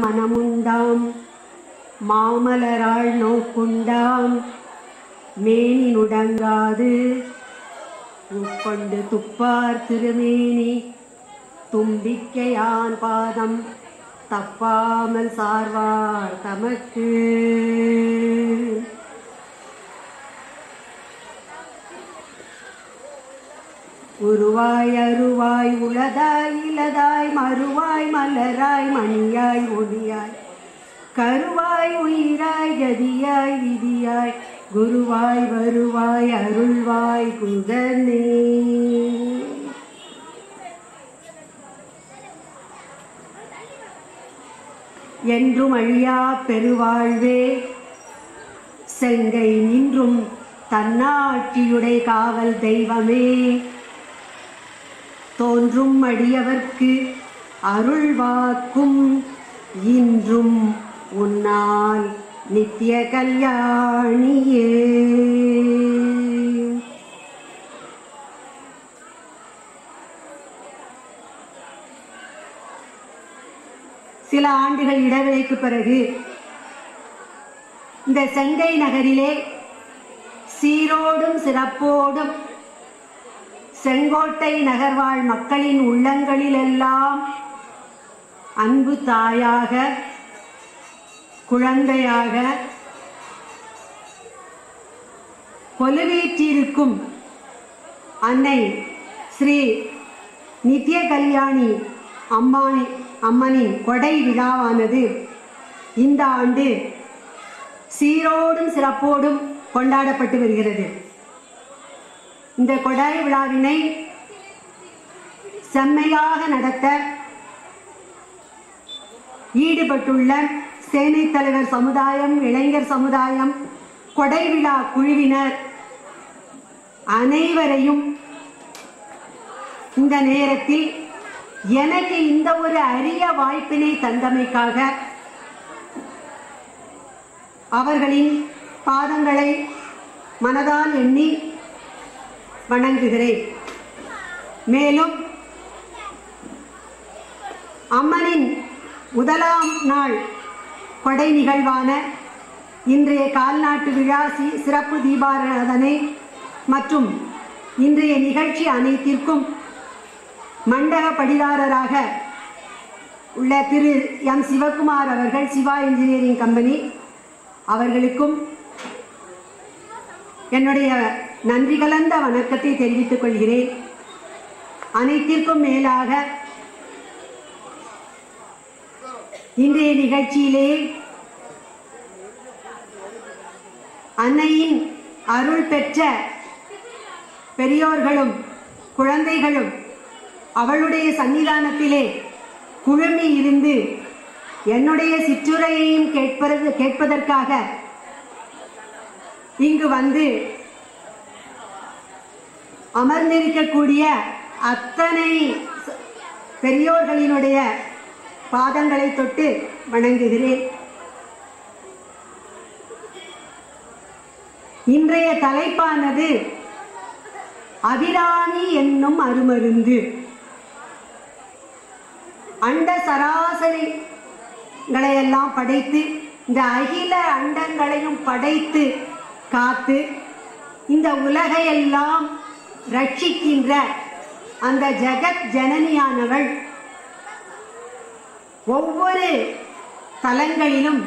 மனமுண்டாம். மாமலராள் நோக்குண்டாம். மேனி நுடங்காது உட்கொண்டு துப்பார் திருமேனி. தும்பிக்கையான் பாதம் தப்பாமல் சார்வார் தமக்கு. உருவாய் அருவாய் உளதாய் இலதாய் மறுவாய் மலராய் மணியாய் ஒளியாய். கருவாய் உயிராய் கதியாய் விதியாய். குருவாய் வருவாய் அருள்வாய் குகனே என்றும் அழியா பெருவாழ்வே செங்கை நின்றும் தன்னாட்சியுடை காவல் தெய்வமே. தோன்றும் அடியவர்க்கு அருள்வாக்கும். இன்றும் உன்னால் நித்திய கல்யாணியே. சில ஆண்டுகள் இடைவெளிக்கு பிறகு இந்த செங்கை நகரிலே சீரோடும் சிறப்போடும் செங்கோட்டை நகர்வாழ் மக்களின் உள்ளங்களிலெல்லாம் அன்பு தாயாக குழந்தையாக கொலுவீற்றிருக்கும் அன்னை ஸ்ரீ நித்ய கல்யாணி அம்மானி அம்மனின் கொடை விழாவானது இந்த ஆண்டு சீரோடும் சிறப்போடும் கொண்டாடப்பட்டு வருகிறது. இந்த கொடை விழாவினை செம்மையாக நடத்த ஈடுபட்டுள்ள சேனை தலைவர் சமுதாயம் இளைஞர் சமுதாயம் கொடை விழா குழுவினர் அனைவரையும் இந்த நேரத்தில் எனக்கு இந்த ஒரு அரிய வாய்ப்பினை தந்தமைக்காக அவர்களின் பாதங்களை மனதால் எண்ணி வணங்குகிறேன். மேலும் அம்மனின் முதலாம் நாள் கொடை நிகழ்வான இன்றைய கால்நாட்டு விழா சி சிறப்பு தீபாராதனை மற்றும் இன்றைய நிகழ்ச்சி அனைத்திற்கும் மண்டக படிதாரராக உள்ள திரு எம். சிவகுமார் அவர்கள் சிவா இன்ஜினியரிங் கம்பெனி அவர்களுக்கும் என்னுடைய நன்றி கலந்த வணக்கத்தை தெரிவித்துக் கொள்கிறேன். அனைத்திற்கும் மேலாக இன்றைய நிகழ்ச்சியிலே அன்னையின் அருள் பெற்ற பெரியோர்களும் குழந்தைகளும் அவளுடைய சன்னிதானத்திலே குழுமி இருந்து என்னுடைய சிற்றுரையையும் கேட்பது கேட்பதற்காக இங்கு வந்து அமர்ந்திருக்கக்கூடிய அத்தனை பெரியோர்களினுடைய பாதங்களை தொட்டு வணங்குகிறேன். இன்றைய தலைப்பானது அபிராணி என்னும் அருமருந்து. அண்ட சராசரிகளையெல்லாம் படைத்து இந்த அகில அண்டங்களையும் படைத்து காத்து இந்த உலகையெல்லாம் ரட்சிக்கின்ற அந்த ஜெகத் ஜனனியானவள் ஒவ்வொரு தலங்களிலும்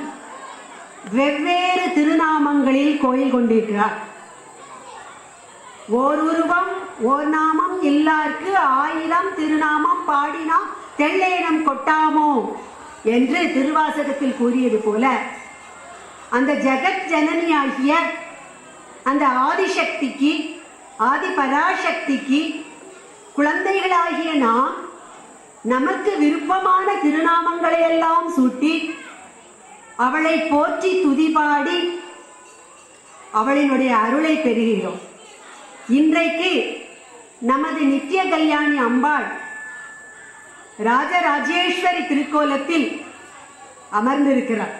வெவ்வேறு திருநாமங்களில் கோயில் கொண்டிருக்கிறார். ஓர் உருவம் ஓர் நாமம் எல்லார்க்கு ஆயிரம் திருநாமம் பாடினா தெள்ளேனம் கொட்டாமோ என்று திருவாசகத்தில் கூறியது போல அந்த ஜெகத் ஜனனியாகிய அந்த ஆதிசக்திக்கு ஆதி பராசக்திக்கு குழந்தைகளாகிய நாம் நமக்கு விருப்பமான திருநாமங்களை எல்லாம் சூட்டி அவளை போற்றி துதிபாடி அவளினுடைய அருளை பெறுகிறோம். இன்றைக்கு நமது நித்திய கல்யாணி அம்பாள் ராஜராஜேஸ்வரி திருக்கோலத்தில் அமர்ந்திருக்கிறார்.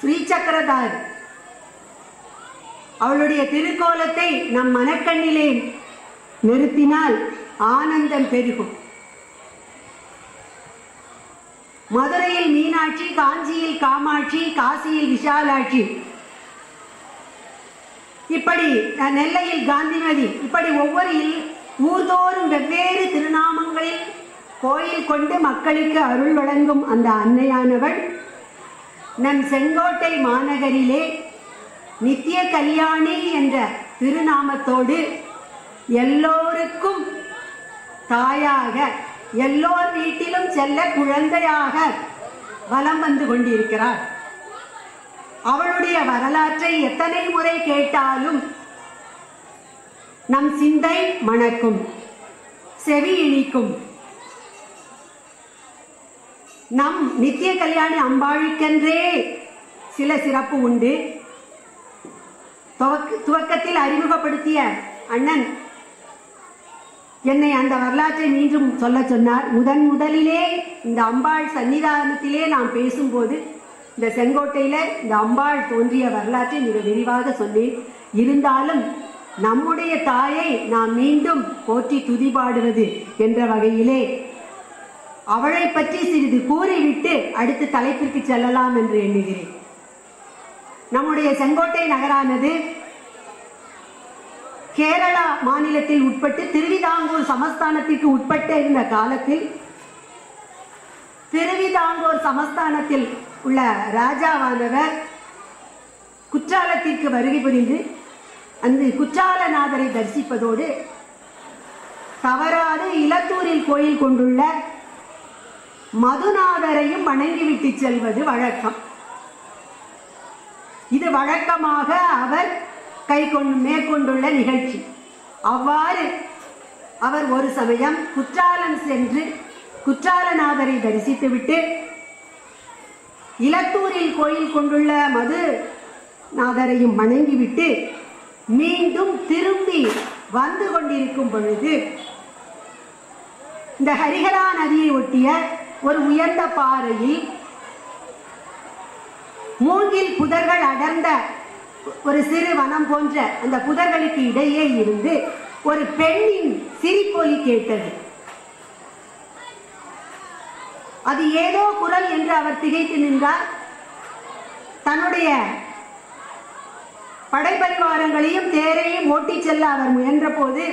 ஸ்ரீ சக்கரதாரி அவளுடைய திருக்கோலத்தை நம் மனக்கண்ணிலே நிறுத்தினால் ஆனந்தம் பெருகும். மதுரையில் மீனாட்சி காஞ்சியில் காமாட்சி காசியில் விஷாலாட்சி. இப்படி நெல்லையில் காந்திமதி. இப்படி ஒவ்வொரு ஊர்தோறும் வெவ்வேறு திருநாமங்களில் கோயில் கொண்டு மக்களுக்கு அருள் வழங்கும் அந்த அன்னையானவள் நம் செங்கோட்டை மாநகரிலே நித்திய கல்யாணி என்ற திருநாமத்தோடு எல்லோருக்கும் தாயாக எல்லோர் வீட்டிலும் செல்ல குழந்தையாக வலம் வந்து கொண்டிருக்கிறார். அவளுடைய வரலாற்றை எத்தனை முறை கேட்டாலும் நம் சிந்தை மணக்கும் செவி இனிக்கும். நம் நித்திய கல்யாணி அம்பாளுக்கென்றே சில சிறப்பு உண்டு. துவக்கத்தில் அறிமுகப்படுத்திய அண்ணன் என்னை அந்த வரலாற்றை மீண்டும் சொல்ல சொன்னார். முதன் முதலிலே இந்த அம்பாள் சன்னிதானத்திலே நாம் பேசும்போது இந்த செங்கோட்டையில இந்த அம்பாள் தோன்றிய வரலாற்றை மிக விரிவாக சொன்னேன் இருந்தாலும் நம்முடைய தாயை நாம் மீண்டும் போற்றி துதிபாடுவது என்ற வகையிலே அவளை பற்றி சிறிது கூறிவிட்டு அடுத்த தலைப்பிற்கு செல்லலாம் என்று எண்ணுகிறேன். நம்முடைய செங்கோட்டை நகரானது கேரளா மாநிலத்தில் உட்பட்டு திருவிதாங்கூர் சமஸ்தானத்திற்கு உட்பட்டு இருந்த காலத்தில் திருவிதாங்கூர் சமஸ்தானத்தில் உள்ள ராஜாவானவர் குற்றாலத்திற்கு வருகை புரிந்து அந்த குற்றாலநாதரை தரிசிப்பதோடு தவறாது இலத்தூரில் கோயில் கொண்டுள்ள மதுநாதரையும் வணங்கிவிட்டு செல்வது வழக்கம். இது வழக்கமாக அவர் கை கொண்டு மேற்கொண்டுள்ள நிகழ்ச்சி. அவ்வாறு அவர் ஒரு சமயம் குற்றாலம் சென்று குற்றாலநாதரை தரிசித்துவிட்டு இலத்தூரில் கோயில் கொண்டுள்ள மது நாதரையும் வணங்கிவிட்டு மீண்டும் திரும்பி வந்து கொண்டிருக்கும் பொழுது இந்த ஹரிகரா நதியை ஒட்டிய ஒரு உயர்ந்த பாறையில் மூங்கில் புதர்கள் அடர்ந்த ஒரு சிறு வனம் போன்ற அந்த புதர்களுக்கு இடையே இருந்து ஒரு பெண்ணின் சிரிப்பொலி கேட்டது. அது ஏதோ குரல் என்று அவர் திகைத்து நின்றார். தன்னுடைய படைப்பரிவாரங்களையும் தேரையும் ஓட்டிச் செல்ல அவர் முயன்றபோது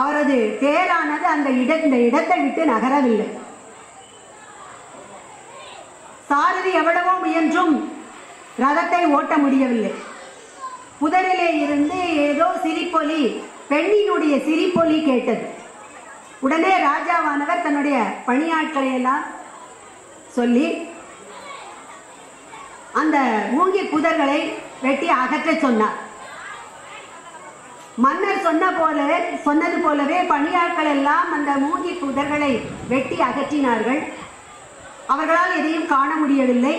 அவரது தேரானது அந்த இட இந்த இடத்தை விட்டு நகரவில்லை. சாரதி எவ்வளவோ முயன்றும் ரதத்தை ஓட்ட முடியவில்லை. புதரிலே இருந்து ஏதோ சிரிப்பொலி பெண்ணினுடைய சிரிப்பொலி கேட்டது. உடனே ராஜாவானவர் தன்னுடைய பணியாட்களை எல்லாம் சொல்லி அந்த மூங்கி புதர்களை வெட்டி அகற்ற சொன்னார். மன்னர் சொன்ன போல சொன்னது போலவே பணியாட்கள் எல்லாம் அந்த மூங்கி புதர்களை வெட்டி அகற்றினார்கள். அவர்களால் எதையும் காண முடியவில்லை.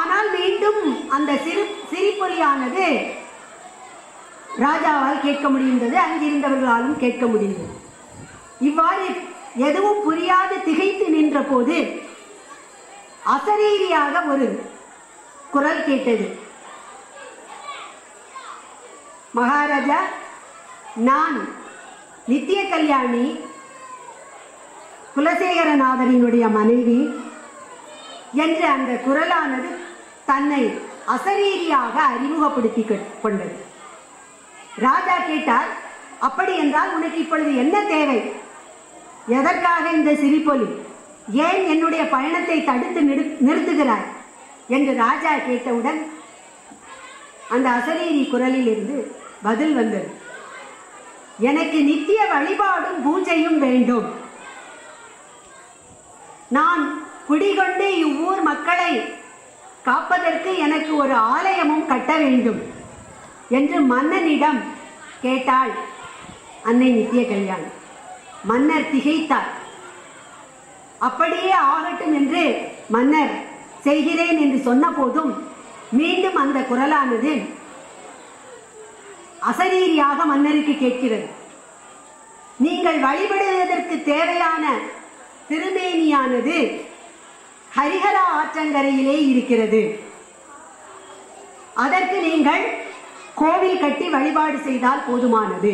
ஆனால் மீண்டும் அந்த சிறு சிரிப்பொலியானது ராஜாவால் கேட்க முடிந்தது அங்கிருந்தவர்களாலும் கேட்க முடிந்தது. இவ்வாறு எதுவும் புரியாது திகைத்து நின்ற போது அசரீரியாக ஒரு குரல் கேட்டது. மகாராஜா நான் நித்திய கல்யாணி குலசேகரநாதரினுடைய மனைவி என்ற அந்த குரலானது தன்னை அசரீரியாக அறிமுகப்படுத்தி கொண்டது. ராஜா கேட்டார் அப்படி என்றால் உனக்கு இப்பொழுது என்ன தேவை? எதற்காக இந்த சிரிப்பொலி? ஏன் என்னுடைய பயணத்தை தடுத்து நிறு- நிறுத்துகிறாய்? என்று ராஜா கேட்டவுடன் அந்த அசரீரி குரலில் இருந்து பதில் வந்தது. எனக்கு நித்திய வழிபாடும் பூஜையும் வேண்டும். நான் குடிகொண்டு இவ்வூர் மக்களை காப்பதற்கு எனக்கு ஒரு ஆலயமும் கட்ட வேண்டும் என்று மன்னனிடம் கேட்டாள் அன்னை நித்திய கல்யாணி. மன்னர் திகைத்தார். அப்படியே ஆகட்டும் என்று மன்னர் செய்கிறேன் என்று சொன்ன போதும் மீண்டும் அந்த குரலானது அசரீரியாக மன்னருக்கு கேட்கிறது. நீங்கள் வழிபடுவதற்கு தேவையான திருமேனியானது ஹரிஹரா ஆற்றங்கரையிலே இருக்கிறது. அதற்கு நீங்கள் கோவில் கட்டி வழிபாடு செய்தால் போதுமானது.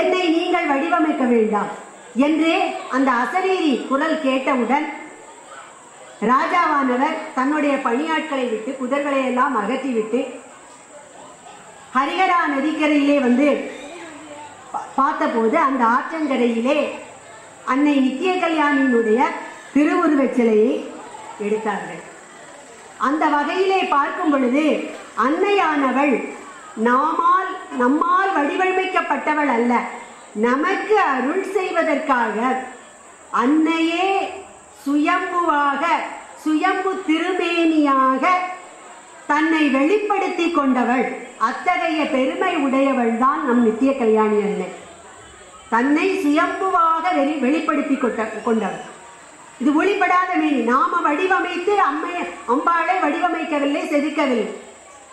என்னை நீங்கள் வடிவமைக்க வேண்டாம் என்று அந்த அசரீரி குரல் கேட்டவுடன் ராஜாவானவர் தன்னுடைய பணியாட்களை விட்டு புதர்களை எல்லாம் அகற்றிவிட்டு ஹரிஹரா நதிக்கரையிலே வந்து பார்த்தபோது அந்த ஆற்றங்கரையிலே அன்னை நித்திய கல்யாணியினுடைய திருவுருவச் சிலையை எடுத்தார்கள். அந்த வகையிலே பார்க்கும் பொழுது அன்னையானவள் நாமால் நம்மால் வடிவமைக்கப்பட்டவள் அல்ல. நமக்கு அருள் செய்வதற்காக அன்னையே சுயம்புவாக சுயம்பு திருமேனியாக தன்னை வெளிப்படுத்தி கொண்டவள். அத்தகைய பெருமை உடையவள் தான் நம் நித்திய கல்யாணி அன்னை தன்னை சுயம்புவாக வெளி வெளிப்படுத்தி கொண்ட கொண்டவள். இது ஒளிப்படாத மேனி. நாம வடிவமைத்து அம்மை அம்பாளை வடிவமைக்கவில்லை செதுக்கவில்லை.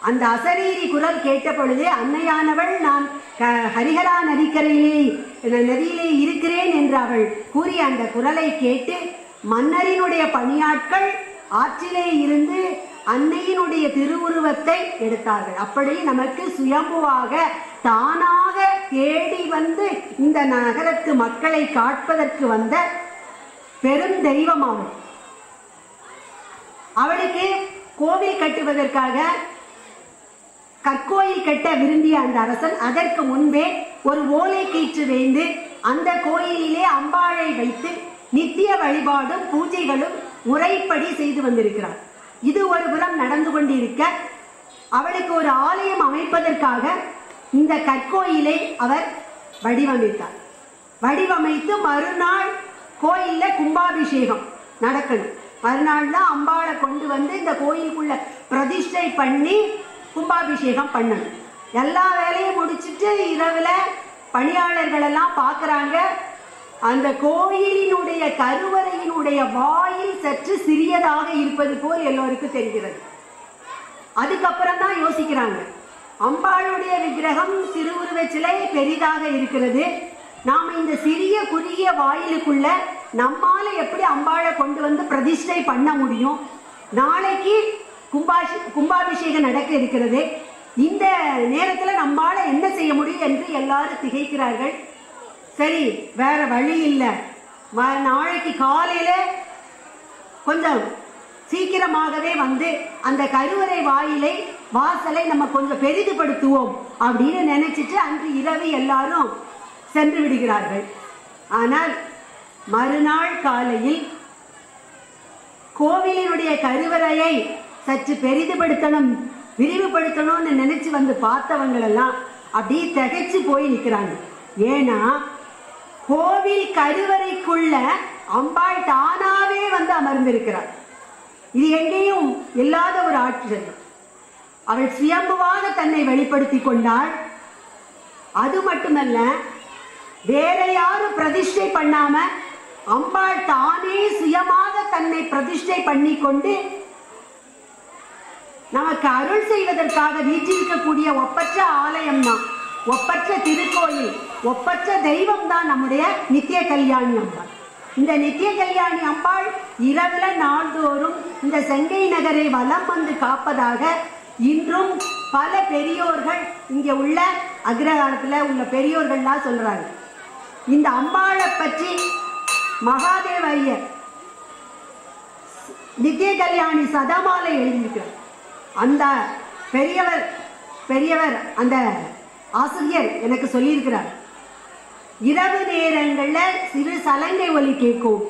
அந்த அசரீரி குரல் கேட்ட பொழுது அன்னையானவள் நான் ஹரிஹரா நதிக்கரையிலே நதியிலே இருக்கிறேன் என்று அவள் கூறிய அந்த குரலை கேட்டு மன்னரினுடைய பணியாட்கள் ஆற்றிலே இருந்து அன்னையினுடைய திருவுருவத்தை எடுத்தார்கள். அப்படி நமக்கு சுயம்புவாக தானாக தேடி வந்து இந்த நகரத்து மக்களை காட்பதற்கு வந்த பெரும் தெய்வம் அவள் அவளுக்கு கோவில் கட்டுவதற்காக கற்கோயில் கட்ட விரும்பிய அந்த அரசன் அதற்கு முன்பே ஒரு ஓலை கீற்று வேந்து அந்த கோயிலிலே அம்பாளை வைத்து நித்திய வழிபாடும் பூஜைகளும் முறைப்படி செய்து வந்திருக்கிறார். இது ஒரு புறம் நடந்து கொண்டிருக்க அவளுக்கு ஒரு ஆலயம் அமைப்பதற்காக இந்த கற்கோயிலை அவர் வடிவமைத்தார். வடிவமைத்து மறுநாள் கோயிலில் கும்பாபிஷேகம் நடக்கணும். மறுநாள் தான் அம்பாளை கொண்டு வந்து இந்த கோயிலுக்குள்ள பிரதிஷ்டை பண்ணி கும்பாபிஷேகம் பண்ணணும். எல்லா வேலையும் முடிச்சிட்டு இரவில் பணியாளர்களெல்லாம் பார்க்குறாங்க அந்த கோயிலினுடைய கருவறையினுடைய வாயில் சற்று சிறியதாக இருப்பது போல் எல்லோருக்கும் தெரிகிறது. அதுக்கப்புறம் தான் யோசிக்கிறாங்க. அம்பாளுடைய விக்கிரகம் திருவுருவ சிலை பெரிதாக இருக்கிறது. நாம இந்த சிறிய குறுகிய வாயிலுக்குள்ள நம்மால எப்படி அம்பாளை கொண்டு வந்து பிரதிஷ்டை பண்ண முடியும்? நாளைக்கு கும்பாஷி கும்பாபிஷேகம் நடக்க இருக்கிறது. இந்த நேரத்துல நம்மால என்ன செய்ய முடியும் என்று எல்லாரும் திகைக்கிறார்கள். சரி வேற வழி இல்லை. நாளைக்கு காலையில கொஞ்சம் சீக்கிரமாகவே வந்து அந்த கருவறை வாயிலை வாசலை நம்ம கொஞ்சம் பெரிதுபடுத்துவோம் அப்படின்னு நினைச்சிட்டு அன்று இரவு எல்லாரும் சென்று விடுகிறார்கள். ஆனால் மறுநாள் காலையில் கோவிலினுடைய கருவறையை சற்று பெரிதுபடுத்தணும் விரிவுபடுத்தணும்னு நினைச்சு வந்து பார்த்தவங்களெல்லாம் அப்படியே திகைச்சு போய் நிற்கிறாங்க ஏன்னா கோவில் கருவறைக்குள்ள அம்பாள் தானாவே வந்து அமர்ந்திருக்கிறார் இது எங்கேயும் இல்லாத ஒரு ஆற்றல் அவள் சுயம்புவாக தன்னை வெளிப்படுத்தி கொண்டாள். அது மட்டுமல்ல வேற யாரும் பிரதிஷ்டை பண்ணாம அம்பாள் தானே சுயமாக தன்னை பிரதிஷ்டை பண்ணி கொண்டு நமக்கு அருள் செய்வதற்காக வீற்றிருக்கக்கூடிய ஒப்பற்ற ஆலயம் தான் ஒப்பற்ற திருக்கோயில் ஒப்பற்ற தெய்வம் தான் நம்முடைய நித்திய கல்யாணி அம்பாள். இந்த நித்திய கல்யாணி அம்பாள் இரவுல நாள்தோறும் இந்த செங்கை நகரை வலம் வந்து காப்பதாக இன்றும் பல பெரியோர்கள் இங்கே உள்ள அக்ரகாலத்தில் உள்ள பெரியோர்கள்லாம் சொல்கிறாங்க இந்த அம்பாளை பற்றி மகாதேவ ஐயர் நித்திய கல்யாணி சதமாலை எழுதியிருக்கிறார். அந்த பெரியவர் பெரியவர் அந்த ஆசிரியர் எனக்கு சொல்லியிருக்கிறார் இரவு நேரங்களில் சிறு சலங்கை ஒலி கேட்கும்.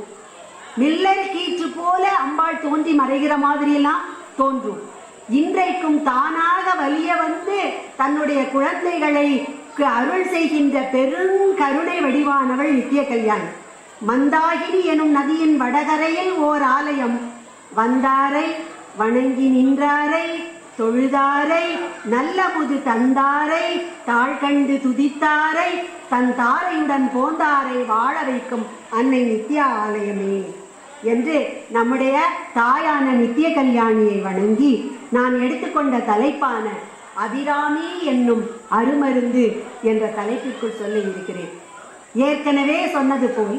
மில்லர் கீற்று போல அம்பாள் தோன்றி மறைகிற மாதிரியெல்லாம் தோன்றும். இன்றைக்கும் தானாக வலிய வந்து தன்னுடைய குழந்தைகளை அருள் செய்கின்ற பெருங்கருணை வடிவானவள் நித்திய கல்யாணி மந்தாகினி எனும் நதியின் வடகரையில் ஓர் ஆலயம். வந்தாரை வணங்கி நின்றாரை தொழுதாரை நல்ல முது தந்தாரை தாழ்கண்டு துதித்தாரை தன் தாரையுடன் போந்தாரை வாழ வைக்கும் அன்னை நித்யா ஆலயமே என்று நம்முடைய தாயான நித்திய கல்யாணியை வணங்கி நான் எடுத்துக்கொண்ட தலைப்பான அதிராமி என்னும் அருமருந்து என்ற தலைப்பிற்குள் சொல்ல இருக்கிறேன். ஏற்கனவே சொன்னது போல்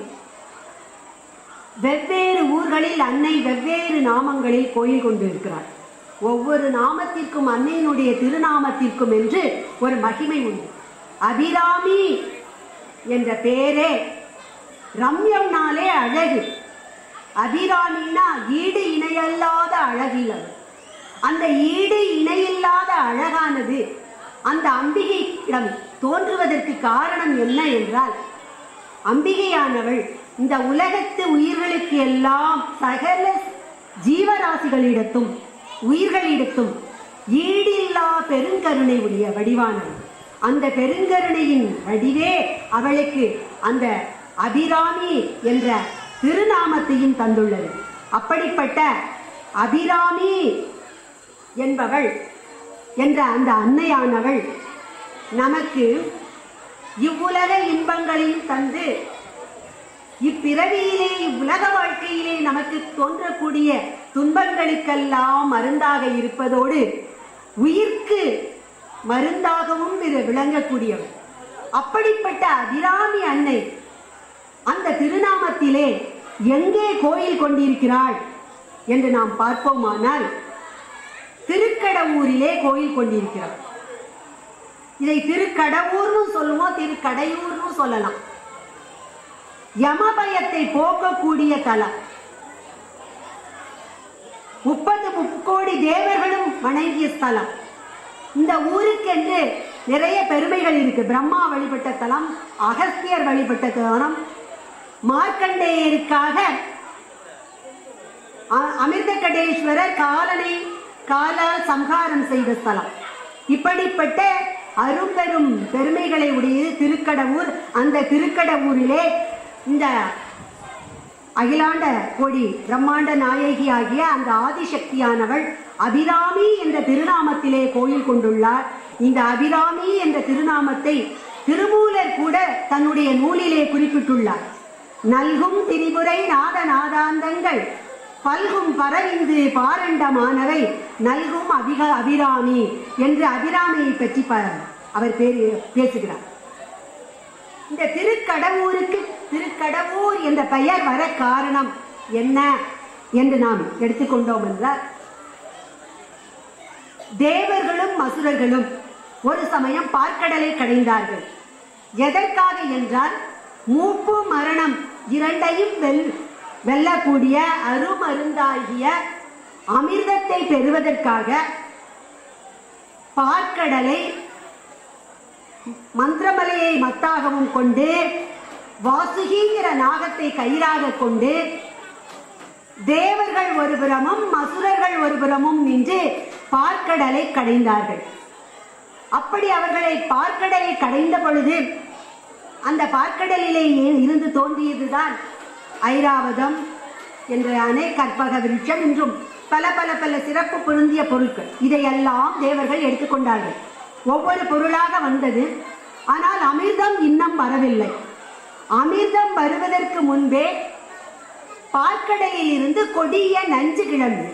வெவ்வேறு ஊர்களில் அன்னை வெவ்வேறு நாமங்களில் கோயில் கொண்டு இருக்கிறார் ஒவ்வொரு நாமத்திற்கும் அன்னையினுடைய திருநாமத்திற்கும் என்று ஒரு மகிமை உண்டு. அபிராமி என்ற பெயரே ரம்யம்னாலே அழகு. அபிராமின்னா ஈடு இணையல்லாத அழகில் அவர் அந்த ஈடு இணையில்லாத அழகானது அந்த அம்பிகையிடம் தோன்றுவதற்கு காரணம் என்ன என்றால் அம்பிகையானவள் இந்த உலகத்து உயிர்களுக்கு எல்லாம் சகல ஜீவராசிகளிடத்தும் உயிர்களிடத்தும் ஈடில்லா பெருங்கருணை உடைய வடிவானவள். அந்த பெருங்கருணையின் வடிவே அவளுக்கு அந்த அபிராமி என்ற திருநாமத்தையும் தந்துள்ளது. அப்படிப்பட்ட அபிராமி என்பவள் என்ற அந்த அன்னையானவள் நமக்கு இவ்வுலக இன்பங்களையும் தந்து இப்பிறவியிலே இவ்வுலக வாழ்க்கையிலே நமக்கு தோன்றக்கூடிய துன்பங்களுக்கெல்லாம் மருந்தாக இருப்பதோடு உயிர்க்கு மருந்தாகவும் இது விளங்கக்கூடியவள். அப்படிப்பட்ட அபிராமி அன்னை அந்த திருநாமத்திலே எங்கே கோயில் கொண்டிருக்கிறாள் என்று நாம் பார்ப்போமானால் திருக்கடவூரிலே கோயில் கொண்டிருக்கிறார். இதை திருக்கடவுர்னு சொல்லுவோம் திருக்கடையூர்னு சொல்லலாம். யமபயத்தை போக்கக்கூடிய தலம். முப்பது முக்கோடி தேவர்களும் வணங்கிய ஸ்தலம். இந்த ஊருக்கென்று நிறைய பெருமைகள் இருக்கு. பிரம்மா வழிபட்ட தலம் அகஸ்தியர் வழிபட்ட தலம் மார்க்கண்டேயருக்காக அமிர்தகடேஸ்வரர் காலனை காலால் சம்ஹாரம் செய்த ஸ்தலம். இப்படிப்பட்ட அரும்பெரும் பெருமைகளை உடையது திருக்கடவுர் அந்த திருக்கடவூரிலே இந்த அகிலாண்ட கோடி பிரம்மாண்ட நாயகி ஆகிய அந்த ஆதிசக்தியானவள் அபிராமி என்ற திருநாமத்திலே கோயில் கொண்டுள்ளார். இந்த அபிராமி என்ற திருநாமத்தை திருமூலர் கூட தன்னுடைய நூலிலே குறிப்பிட்டுள்ளார். நல்கும் திரிபுரை நாத நாதாந்தங்கள் பல்கும் பரவிந்து பாரண்டமானவை நல்கும் அபிக அபிராமி என்று அபிராமியை பற்றி ப- அவர் பேர் பேசுகிறார். இந்த திருக்கடவுருக்கு திருக்கடவுர் என்ற பெயர் வர காரணம் என்ன என்று நாம் எடுத்துக்கொண்டோம் என்றால் தேவர்களும் அசுரர்களும் ஒரு சமயம் பார்க்கடலை கடைந்தார்கள். எதற்காக என்றால் மூப்பு மரணம் இரண்டையும் வெல் வெல்லக்கூடிய அருமருந்தாகிய அமிர்தத்தை பெறுவதற்காக பார்க்கடலை மந்திரமலையை மத்தாகவும் கொண்டு வாசுகிங்கிற நாகத்தை கயிறாக கொண்டு தேவர்கள் ஒருபுறமும் அசுரர்கள் ஒருபுறமும் நின்று பார்க்கடலை கடைந்தார்கள். அப்படி அவர்களை பார்க்கடலை கடைந்த பொழுது அந்த பார்க்கடலிலே இருந்து தோன்றியதுதான்? ஐராவதம் என்ற அணை கற்பக விருட்சம் என்றும் பல பல பல சிறப்பு பொருந்திய பொருட்கள். இதையெல்லாம் தேவர்கள் எடுத்துக்கொண்டார்கள். ஒவ்வொரு பொருளாக வந்தது. ஆனால் அமிர்தம் இன்னும் வரவில்லை. அமிர்தம் வருவதற்கு முன்பே பார்க்கடலில் இருந்து கொடிய நஞ்சு கிளம்பு.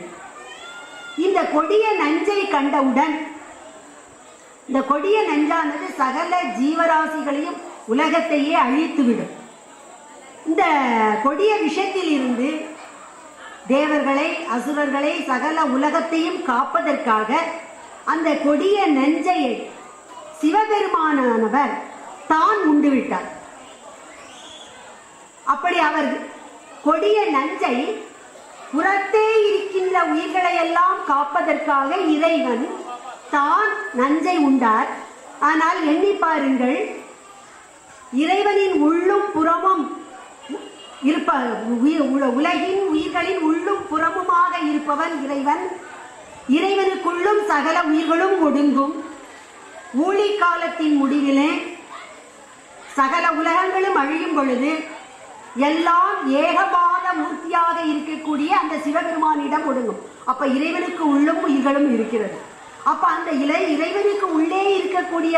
இந்த கொடிய நஞ்சை கண்டவுடன் இந்த கொடிய நஞ்சானது சகல ஜீவராசிகளையும் உலகத்தையே அழித்துவிடும். இந்த கொடிய விஷயத்தில் இருந்து தேவர்களை அசுரர்களை சகல உலகத்தையும் காப்பதற்காக அந்த கொடிய நஞ்சையை சிவபெருமானானவர் தான் உண்டுவிட்டார். அப்படி அவர் கொடிய நஞ்சை புறத்தே இருக்கின்ற உயிர்களை எல்லாம் காப்பதற்காக இறைவன் தான் நஞ்சை உண்டார். ஆனால் எண்ணி பாருங்கள் இறைவனின் உள்ளும் புறமும் இருப்ப உலகின் உயிர்களின் உள்ளும் புறமுமாக இருப்பவன் இறைவன். இறைவனுக்குள்ளும் சகல உயிர்களும் ஒடுங்கும். ஊழி காலத்தின் முடிவிலே சகல உலகங்களும் அழியும் பொழுது எல்லாம் ஏகபாத மூர்த்தியாக இருக்கக்கூடிய அந்த சிவபெருமானிடம் ஒடுங்கும். அப்ப இறைவனுக்கு உள்ளும் உயிர்களும் இருக்கிறது. அப்ப அந்த இலை இறைவனுக்கு உள்ளே இருக்கக்கூடிய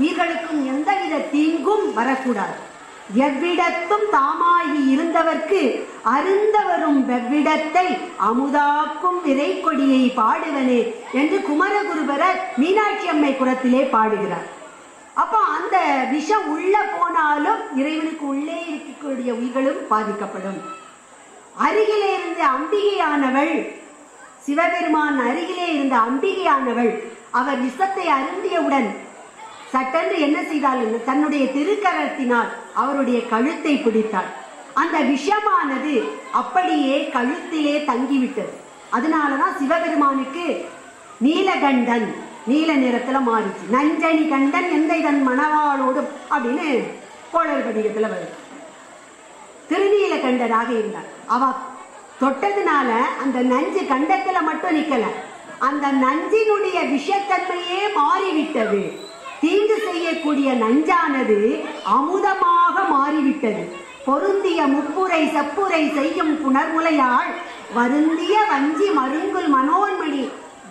உயிர்களுக்கும் எந்தவித தீங்கும் வரக்கூடாது. எவ்விடத்தும் தாமாகி இருந்தவர்க்கு அருந்தவரும் வெவ்விடத்தை அமுதாக்கும் விரை கொடியை பாடுவனே என்று குமரகுருபரர் மீனாட்சி அம்மை குரத்திலே பாடுகிறார். அப்போ அந்த விஷம் உள்ள போனாலும் இறைவனுக்கு உள்ளே இருக்கக்கூடிய உயிர்களும் பாதிக்கப்படும். அருகிலே இருந்த அம்பிகையானவள் சிவபெருமான் அருகிலே இருந்த அம்பிகையானவள் அவர் விஷத்தை அருந்தியவுடன் சட்டென்று என்ன செய்தால் என்று தன்னுடைய திருக்கரத்தினால் அவருடைய கழுத்தை பிடித்தாள். அந்த விஷமானது அப்படியே கழுத்திலே தங்கிவிட்டது. அதனாலதான் சிவபெருமானுக்கு நீலகண்டன் நீல நிறத்துல மாறிச்சு. நஞ்சனி கண்டன் எந்த இதன் மணவாளோடும் அப்படின்னு கோளர் பதிகத்துல வருது. திருநீலகண்டராக இருந்தார் அவ தொட்டதுனால அந்த நஞ்சு கண்டத்துல மட்டும் நிக்கல. அந்த நஞ்சினுடைய விஷத்தன்மையே மாறிவிட்டது. தீங்கு செய்யக்கூடிய நஞ்சானது அமுதமாக மாறிவிட்டது. பொருந்திய முப்புரை செப்புரை செய்யும் புனர்முலையாள் வருந்திய வஞ்சி மருங்குல் மனோன்மணி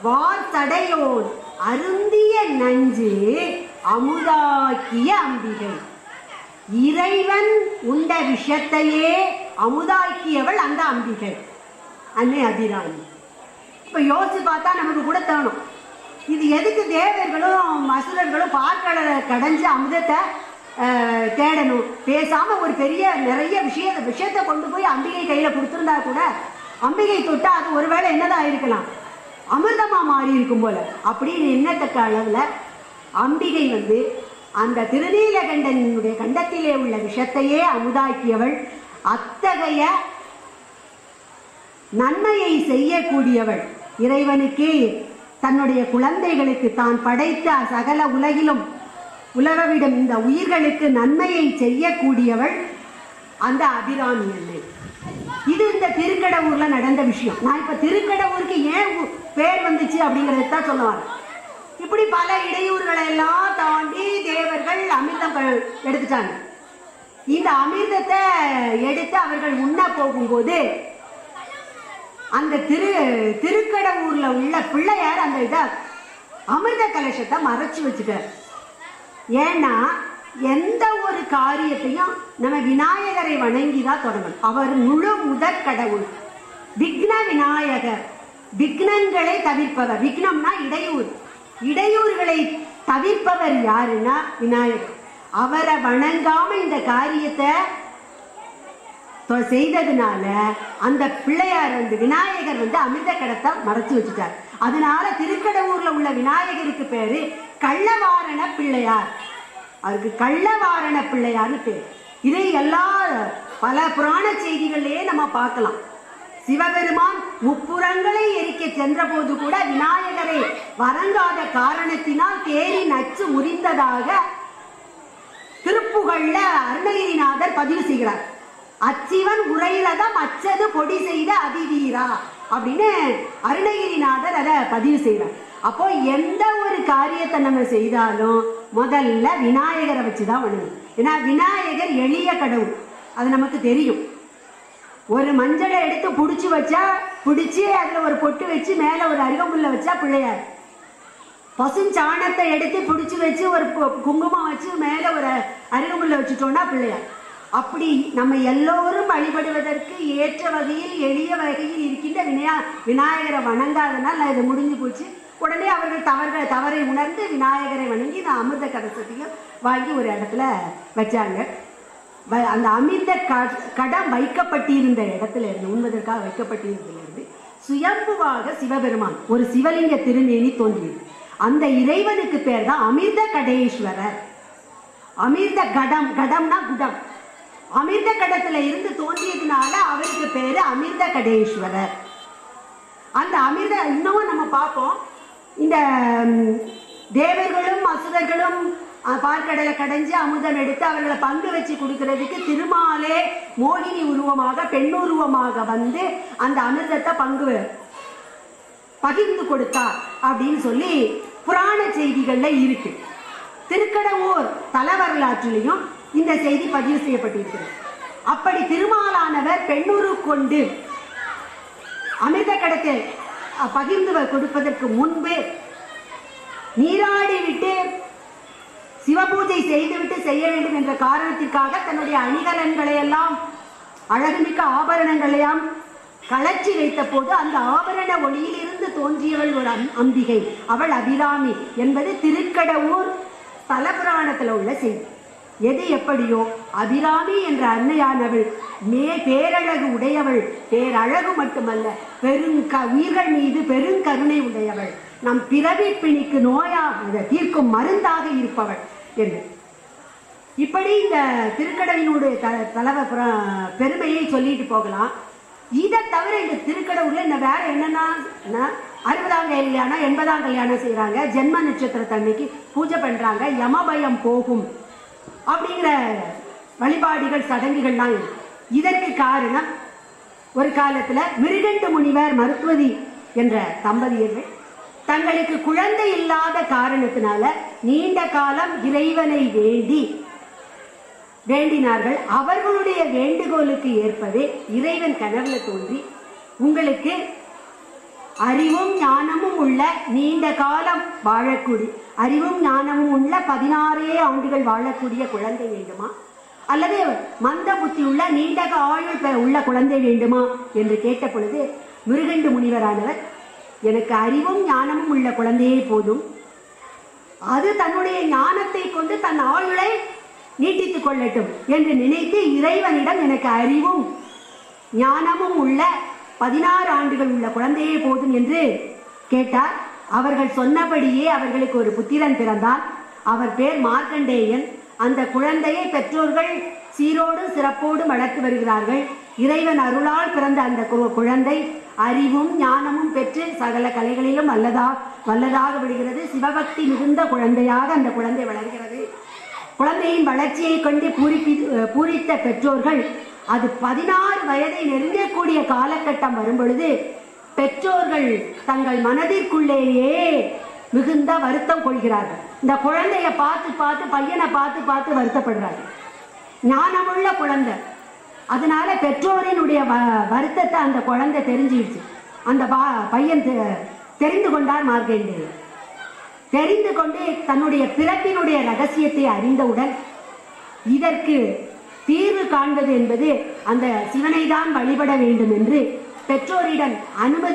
வார்த்தடையோன் அருந்திய நஞ்சு அமுதாக்கிய அம்பிகை. இறைவன் உண்ட விஷத்தையே அமுதாக்கியவள் அந்த அம்பிகை. அன்னை அதிராணி இப்ப யோசிச்சு பார்த்தா நமக்கு கூட தோணும். இது எதுக்கு தேவர்களும் அசுரர்களும் பார்க்கடலை கடைஞ்சு அமுதத்தை தேடணும்? பேசாம ஒரு பெரிய நிறைய விஷய விஷயத்தை கொண்டு போய் அம்பிகை கையில கொடுத்துருந்தா கூட அம்பிகை தொட்டா அது ஒருவேளை என்னதான் இருக்கலாம் அமிர்தமா மாறி இருக்கும் போல. அப்படின்னு எண்ணத்தக்க அளவுல அம்பிகை வந்து அந்த திருநீலகண்டனுடைய கண்டத்திலே உள்ள விஷத்தையே அமுதாக்கியவள். அத்தகைய நன்மையை செய்யக்கூடியவள் இறைவனுக்கே. தன்னுடைய குழந்தைகளுக்கு தான் படைத்த சகல உலகிலும் உலகவிடும் இந்த உயிர்களுக்கு நன்மையை செய்யக்கூடியவள் அந்த அபிராமி அன்னை இது இந்த திருக்கடவுர்ல நடந்த விஷயம். நான் இப்ப திருக்கடவுருக்கு ஏன் பேர் வந்துச்சு அப்படிங்கறத தான் சொல்ல இப்படி பல இடையூறுகளை எல்லாம் தாண்டி தேவர்கள் அமிர்தம் எடுத்துட்டாங்க. இந்த அமிர்தத்தை எடுத்து அவர்கள் உண்ண போகும்போது அந்த திரு திருக்கடவுர்ல உள்ள பிள்ளையார் அந்த இதை அமிர்த கலசத்தை மறைச்சு வச்சுட்டார். ஏன்னா எந்த ஒரு காரியத்தையும் நம்ம விநாயகரை வணங்கி தான் தொடங்கணும். அவர் முழு முதற் கடவுள். விக்ன விநாயகர். விக்னங்களை தவிர்ப்பவர். விக்னம்னா இடையூறு. இடையூறுகளை தவிர்ப்பவர் யாருன்னா விநாயகர். அவரை வணங்காம இந்த காரியத்தை செய்ததுனால அந்த பிள்ளையார் வந்து விநாயகர் வந்து அமிர்த கடத்தை மறைச்சு வச்சுட்டார். அதனால திருக்கடவுர்ல உள்ள விநாயகருக்கு பேரு கள்ளவாரண பிள்ளையார். அவருக்கு கள்ளவாரண பிள்ளையார்னு பேர். இதை எல்லா பல புராண செய்திகளையே நம்ம பார்க்கலாம். சிவபெருமான் முப்புறங்களை எரிக்க சென்றபோது கூட விநாயகரை வரங்காத காரணத்தினால் தேரி நச்சு முறிந்ததாக திருப்புகழ்ல அருணகிரிநாதர் பதிவு செய்கிறார். அச்சிவன் உரையிலதம் அச்சது பொடி செய்த அதிவீரா அப்படின்னு அருணகிரிநாதர் அதை பதிவு செய்கிறார் அப்போ எந்த ஒரு காரியத்தை நம்ம செய்தாலும் முதல்ல விநாயகரை வச்சுதான் பண்ணணும் ஏன்னா விநாயகர் எளிய கடவுள். அது நமக்கு தெரியும். ஒரு மஞ்சளை எடுத்து பிடிச்சி வச்சா பிடிச்சி அதில் ஒரு பொட்டு வச்சு மேலே ஒரு அருகமுள்ள வச்சா பிள்ளையார். பசுஞ்சாணத்தை எடுத்து பிடிச்சி வச்சு ஒரு குங்குமம் வச்சு மேலே ஒரு அருகமுள்ள வச்சுட்டோன்னா பிள்ளையார். அப்படி நம்ம எல்லோரும் வழிபடுவதற்கு ஏற்ற வகையில் எளிய வகையில் இருக்கின்ற விநாய விநாயகரை வணங்காதனால் இது முடிஞ்சு போச்சு. உடனே அவர்கள் தவறு தவறை உணர்ந்து விநாயகரை வணங்கி இந்த அமிர்த கலசத்தையும் வாங்கி ஒரு இடத்துல வச்சாங்க. வ- அந்த அமிர்த க- கடம் வைக்கப்பட்டிருந்த இடத்துல இருந்து உண்பதற்காக வைக்கப்பட்டிருந்ததுல இருந்து சுயம்புவாக சிவபெருமான் ஒரு சிவலிங்க திருநேனி தோன்றியது. அந்த இறைவனுக்கு பேர் தான் அமிர்த கடேஸ்வரர். அமிர்த கடம் கடம்னா குடம். அமிர்த கடத்துல இருந்து தோன்றியதுனால அவருக்கு பேரு அமிர்த கடேஸ்வரர் அந்த அமிர்த இன்னமும் நம்ம பார்ப்போம். இந்த தேவர்களும் அசுரர்களும் பார்க்கடலை கடைஞ்சு அமுதம் எடுத்து அவர்களை பங்கு வச்சு கொடுக்கறதுக்கு திருமாலே மோகினி உருவமாக பெண்ணுருவமாக வந்து அந்த அமிர்தத்தை பங்கு பகிர்ந்து கொடுத்தார் அப்படின்னு சொல்லி புராண செய்திகளில் இருக்கு. திருக்கடவூர் தல வரலாற்றிலையும் இந்த செய்தி பதிவு செய்யப்பட்டிருக்கிறது. அப்படி திருமாலானவர் பெண்ணுரு கொண்டு அமிர்த கடத்தை பகிர்ந்து கொடுப்பதற்கு முன்பு நீராடி விட்டு சிவபூஜை செய்துவிட்டு செய்ய வேண்டும் என்ற காரணத்திற்காக தன்னுடைய அணிகலன்களை எல்லாம் அழகுமிக்க ஆபரணங்களையாம் கலச்சி வைத்த போது அந்த ஆபரண ஒளியில் இருந்து தோன்றியவள் ஒரு அம்பிகை. அவள் அபிராமி என்பது திருக்கடவூர் தலபுராணத்தில் உள்ள செய்தி. எது எப்படியோ அபிராமி என்ற அன்னையானவள் மே பேரழகு உடையவள் பேரழகு மட்டுமல்ல பெருங்க உயிர்கள் மீது பெருங்கருணை உடையவள். நம் பிறவி பிணிக்கு நோயாக தீர்க்கும் மருந்தாக இருப்பவள் என்று. இப்படி இந்த திருக்கடவினுடைய த தலைவ பெருமையை சொல்லிட்டு போகலாம். இதை தவிர இந்த திருக்கடவுர்ல இந்த வேற என்னன்னா அறுபதாம் கல்யாணம் எண்பதாம் கல்யாணம் செய்கிறாங்க ஜென்ம நட்சத்திரத்தன்னைக்கு பூஜை பண்ணுறாங்க யமபயம் போகும். அப்படிங்கிற வழிபாடுகள் சடங்குகள்லாம் இருக்கு. இதற்கு காரணம் ஒரு காலத்தில் மிருகண்டு முனிவர் மருத்துவதி என்ற தம்பதியர்கள். தங்களுக்கு குழந்தை இல்லாத காரணத்தினால நீண்ட காலம் இறைவனை வேண்டி வேண்டினார்கள். அவர்களுடைய வேண்டுகோளுக்கு ஏற்பவே இறைவன் கனவுல தோன்றி உங்களுக்கு அறிவும் ஞானமும் உள்ள நீண்ட காலம் வாழக்கூடிய அறிவும் ஞானமும் உள்ள பதினாறே ஆண்டுகள் வாழக்கூடிய குழந்தை வேண்டுமா? அல்லது மந்த புத்தி உள்ள நீண்ட ஆயுள் உள்ள குழந்தை வேண்டுமா? என்று கேட்ட பொழுது மிருகண்டு முனிவரானவர் எனக்கு அறிவும் ஞானமும் உள்ள குழந்தையே போதும். அது தன்னுடைய ஞானத்தை கொண்டு தன் ஆயுளை நீட்டித்துக் கொள்ளட்டும் என்று நினைத்து இறைவனிடம் எனக்கு அறிவும் ஞானமும் உள்ள பதினாறு ஆண்டுகள் உள்ள குழந்தையே போதும் என்று கேட்டார். அவர்கள் சொன்னபடியே அவர்களுக்கு ஒரு புத்திரன் பிறந்தான். அவர் பேர் மார்க்கண்டேயன். அந்த குழந்தையை பெற்றோர்கள் சீரோடு சிறப்போடு வளர்த்து வருகிறார்கள். இறைவன் அருளால் பிறந்த அந்த கு- குழந்தை அறிவும் ஞானமும் பெற்று சகல கலைகளிலும் வல்லதா வல்லதாக விடுகிறது. சிவபக்தி மிகுந்த குழந்தையாக அந்த குழந்தை வளர்கிறது. குழந்தையின் வளர்ச்சியை கொண்டு பூரிப்பி பூரித்த பெற்றோர்கள் அது பதினாறு வயதை நெருங்கக்கூடிய காலகட்டம் வரும் பொழுது பெற்றோர்கள் தங்கள் மனதிற்குள்ளேயே மிகுந்த வருத்தம் கொள்கிறார்கள். இந்த குழந்தைய பார்த்து பார்த்து பையனை பார்த்து பார்த்து வருத்தப்படுறாரு. ஞானமுள்ள குழந்தை. அதனால பெற்றோரினுடைய வ- வருத்தத்தை அந்த குழந்தை தெரிஞ்சிடுச்சு அந்த பா- பையன் தெ- தெரிந்து கொண்டார் மார்க்கண்டேயன் தெரிந்து கொண்டு தன்னுடைய பிறப்பினுடைய ரகசியத்தை அறிந்தவுடன் இதற்கு தீர்வு காண்பது என்பது அந்த சிவனை தான் வழிபட வேண்டும் என்று பெற்றோரிடம் அனுமதி